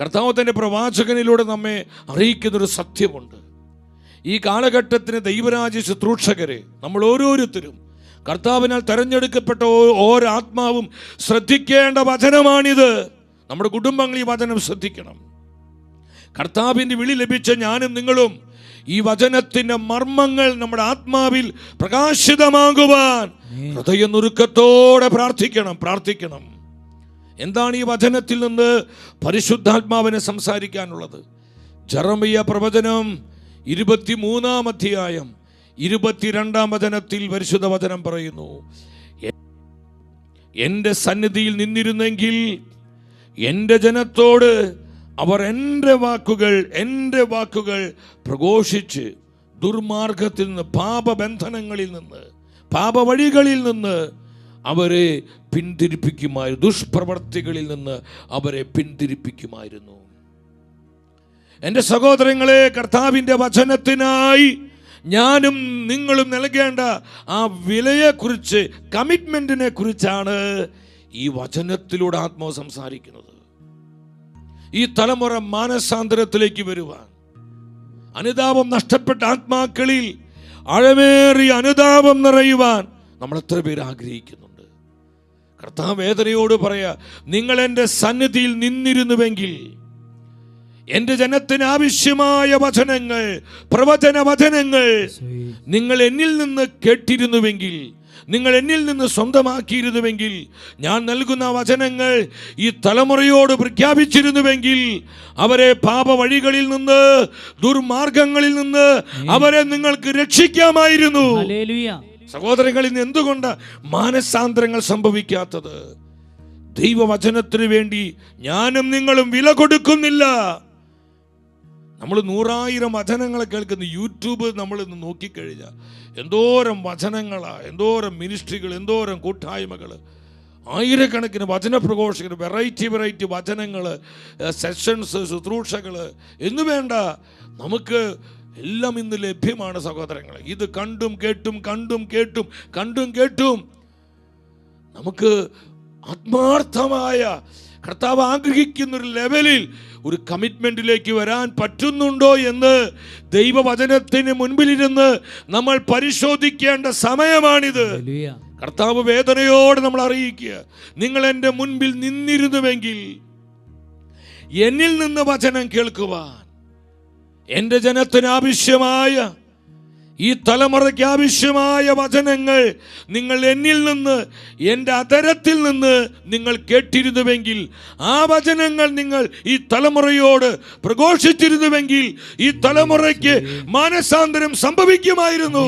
കർത്താവ് തന്റെ പ്രവാചകനിലൂടെ നമ്മെ അറിയിക്കുന്നൊരു സത്യമുണ്ട്. ഈ കാലഘട്ടത്തിന് ദൈവരാജ്യ ശുശ്രൂഷകരെ നമ്മൾ ഓരോരുത്തരും കർത്താവിനാൽ തെരഞ്ഞെടുക്കപ്പെട്ട ഓരോത്മാവും ഓരോ ആത്മാവും ശ്രദ്ധിക്കേണ്ട വചനമാണിത്. നമ്മുടെ കുടുംബങ്ങൾ ഈ വചനം ശ്രദ്ധിക്കണം. കർത്താവിന്റെ വിളി ലഭിച്ച ഞാനും നിങ്ങളും ഈ വചനത്തിന്റെ മർമ്മങ്ങൾ നമ്മുടെ ആത്മാവിൽ പ്രകാശിതമാകുവാൻ ഹൃദയനുറുക്കത്തോടെ പ്രാർത്ഥിക്കണം പ്രാർത്ഥിക്കണം. എന്താണ് ഈ വചനത്തിൽ നിന്ന് പരിശുദ്ധാത്മാവിനെ സംസാരിക്കാനുള്ളത്? ജറമിയ പ്രവചനം ഇരുപത്തിമൂന്നാം അധ്യായം ഇരുപത്തിരണ്ടാം വചനത്തിൽ പരിശുദ്ധ വചനം പറയുന്നു "എ- എന്റെ സന്നിധിയിൽ നിന്നിരുന്നെങ്കിൽ എന്റെ ജനത്തോട് അവർ എന്റെ വാക്കുകൾ എന്റെ വാക്കുകൾ പ്രഘോഷിച്ച് ദുർമാർഗത്തിൽ നിന്ന് പാപബന്ധനങ്ങളിൽ നിന്ന് പാപവഴികളിൽ നിന്ന് അവരെ പിന്തിരിപ്പിക്കുമായിരുന്നു ദുഷ്പ്രവർത്തികളിൽ നിന്ന് അവരെ പിന്തിരിപ്പിക്കുമായിരുന്നു. എന്റെ സഹോദരങ്ങളെ കർത്താവിന്റെ വചനത്തിനായി ഞാനും നിങ്ങളും നൽകേണ്ട ആ വിലയെക്കുറിച്ച് കമ്മിറ്റ്മെന്റിനെ കുറിച്ചാണ് ഈ വചനത്തിലൂടെ ആത്മാവ് സംസാരിക്കുന്നത്. ഈ തലമുറ മാനസാന്തരത്തിലേക്ക് വരുവാൻ അനുതാപം നഷ്ടപ്പെട്ട ആത്മാക്കളിൽ അഴമേറിയ അനുതാപം നിറയുവാൻ നമ്മൾ എത്ര പേര് ആഗ്രഹിക്കുന്നുണ്ട് കർത്താവ് വേദനയോട് പറയാ നിങ്ങൾ എന്റെ സന്നിധിയിൽ നിന്നിരുന്നുവെങ്കിൽ എന്റെ ജനത്തിന് ആവശ്യമായ വചനങ്ങൾ പ്രവചന വചനങ്ങൾ നിങ്ങൾ എന്നിൽ നിന്ന് കേട്ടിരുന്നുവെങ്കിൽ നിങ്ങൾ എന്നിൽ നിന്ന് സ്വന്തമാക്കിയിരുന്നുവെങ്കിൽ ഞാൻ നൽകുന്ന വചനങ്ങൾ ഈ തലമുറയോട് പ്രഖ്യാപിച്ചിരുന്നുവെങ്കിൽ അവരെ പാപവഴികളിൽ നിന്ന് ദുർമാർഗങ്ങളിൽ നിന്ന് അവരെ നിങ്ങൾക്ക് രക്ഷിക്കാമായിരുന്നു. സഹോദരങ്ങളിൽ നിന്ന് എന്തുകൊണ്ട് മാനസാന്തരങ്ങൾ സംഭവിക്കാത്തത്? ദൈവവചനത്തിന് വേണ്ടി ഞാനും നിങ്ങളും വില കൊടുക്കുന്നില്ല. നമ്മൾ നൂറായിരം വചനങ്ങളെ കേൾക്കുന്ന യൂട്യൂബ് നമ്മൾ ഇന്ന് നോക്കിക്കഴിഞ്ഞാൽ എന്തോരം വചനങ്ങളാണ് എന്തോരം മിനിസ്ട്രികൾ എന്തോരം കൂട്ടായ്മകൾ ആയിരക്കണക്കിന് വചന പ്രഘോഷകർ വെറൈറ്റി വെറൈറ്റി വചനങ്ങൾ സെഷൻസ് ശുശ്രൂഷകൾ എന്നു വേണ്ട നമുക്ക് എല്ലാം ഇന്ന് ലഭ്യമാണ് സഹോദരങ്ങളെ. ഇത് കണ്ടും കേട്ടും കണ്ടും കേട്ടും കണ്ടും കേട്ടും നമുക്ക് ആത്മാർത്ഥമായ കർത്താവ് ആഗ്രഹിക്കുന്ന ഒരു ലെവലിൽ ഒരു കമ്മിറ്റ്മെന്റിലേക്ക് വരാൻ പറ്റുന്നുണ്ടോ എന്ന് ദൈവവചനത്തിന് മുൻപിലിരുന്ന് നമ്മൾ പരിശോധിക്കേണ്ട സമയമാണിത്. കർത്താവ് വേദനയോടെ നമ്മൾ അറിയിക്കുക നിങ്ങൾ എന്റെ മുൻപിൽ നിന്നിരുന്നുവെങ്കിൽ എന്നിൽ നിന്ന് വചനം കേൾക്കുവാൻ എന്റെ ജനത്തിന് ആവശ്യമായ ഈ തലമുറയ്ക്ക് ആവശ്യമായ വചനങ്ങൾ നിങ്ങൾ എന്നിൽ നിന്ന് എന്റെ അതരത്തിൽ നിന്ന് നിങ്ങൾ കേട്ടിരുന്നുവെങ്കിൽ ആ വചനങ്ങൾ നിങ്ങൾ ഈ തലമുറയോട് പ്രഘോഷിച്ചിരുന്നുവെങ്കിൽ ഈ തലമുറയ്ക്ക് മാനസാന്തരം സംഭവിക്കുമായിരുന്നു.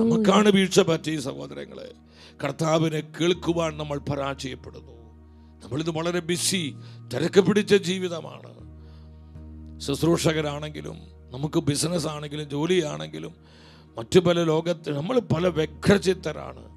നമുക്കാണ് വീഴ്ച പറ്റിയ സഹോദരങ്ങളെ. കർത്താവിനെ കേൾക്കുവാൻ നമ്മൾ പരാജയപ്പെടുന്നു. നമ്മളിത് വളരെ ബിസി തിരക്ക് പിടിച്ച ജീവിതമാണ്. ശുശ്രൂഷകരാണെങ്കിലും നമുക്ക് ബിസിനസ് ആണെങ്കിലും ജോലിയാണെങ്കിലും മറ്റു പല ലോകത്ത് നമ്മൾ പല വ്യഗ്രചിത്തരാണ്.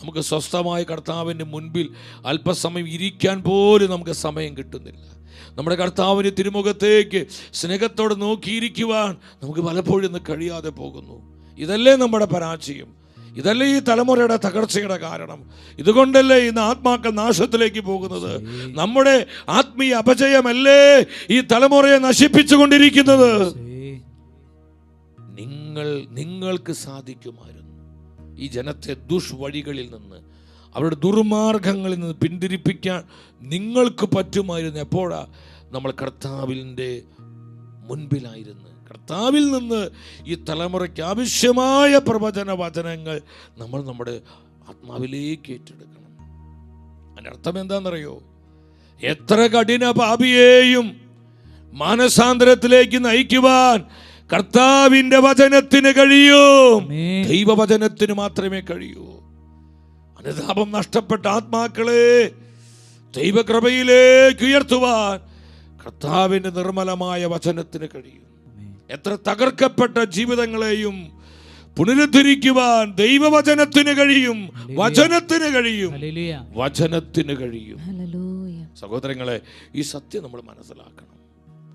നമുക്ക് സ്വസ്ഥമായ കർത്താവിന്റെ മുൻപിൽ അല്പസമയം ഇരിക്കാൻ പോലും നമുക്ക് സമയം കിട്ടുന്നില്ല. നമ്മുടെ കർത്താവിന്റെ തിരുമുഖത്തേക്ക് സ്നേഹത്തോടെ നോക്കിയിരിക്കുവാൻ നമുക്ക് പലപ്പോഴും ഇന്ന് കഴിയാതെ പോകുന്നു. ഇതല്ലേ നമ്മുടെ പരാജയം. ഇതല്ലേ ഈ തലമുറയുടെ തകർച്ചയുടെ കാരണം? ഇതുകൊണ്ടല്ലേ ഇന്ന് ആത്മാക്കൾ നാശത്തിലേക്ക് പോകുന്നത്? നമ്മുടെ ആത്മീയ അപജയമല്ലേ ഈ തലമുറയെ നശിപ്പിച്ചുകൊണ്ടിരിക്കുന്നത്? നിങ്ങൾ നിങ്ങൾക്ക് സാധിക്കുമായിരുന്നു. ഈ ജനത്തെ ദുഷ്വഴികളിൽ നിന്ന് അവരുടെ ദുർമാർഗങ്ങളിൽ നിന്ന് പിന്തിരിപ്പിക്കാൻ നിങ്ങൾക്ക് പറ്റുമായിരുന്നു. എപ്പോഴാ? നമ്മൾ കർത്താവിന്റെ മുൻപിലായിരുന്നു. കർത്താവിൽ നിന്ന് ഈ തലമുറയ്ക്ക് ആവശ്യമായ പ്രവചന വചനങ്ങൾ നമ്മൾ നമ്മുടെ ആത്മാവിലേക്ക് ഏറ്റെടുക്കണം അതിന്റെ അർത്ഥം എന്താണെന്നറിയോ എത്ര കഠിന പാപിയെയും മാനസാന്തരത്തിലേക്ക് നയിക്കുവാൻ കർത്താവിന്റെ വചനത്തിന് കഴിയും. ദൈവവചനത്തിന് മാത്രമേ കഴിയൂ അനുതാപം നഷ്ടപ്പെട്ട ആത്മാക്കളെ ദൈവകൃപയിലേക്ക് ഉയർത്തുവാൻ കർത്താവിന്റെ നിർമ്മലമായ വചനത്തിന് കഴിയും. എത്ര തകർക്കപ്പെട്ട ജീവിതങ്ങളെയും പുനരുദ്ധരിക്കുവാൻ ദൈവവചനത്തിന് കഴിയും വചനത്തിന് കഴിയും ഹല്ലേലൂയ. വചനത്തിന് കഴിയും. ഹല്ലേലൂയ. സഹോദരങ്ങളെ ഈ സത്യം നമ്മൾ മനസ്സിലാക്കണം.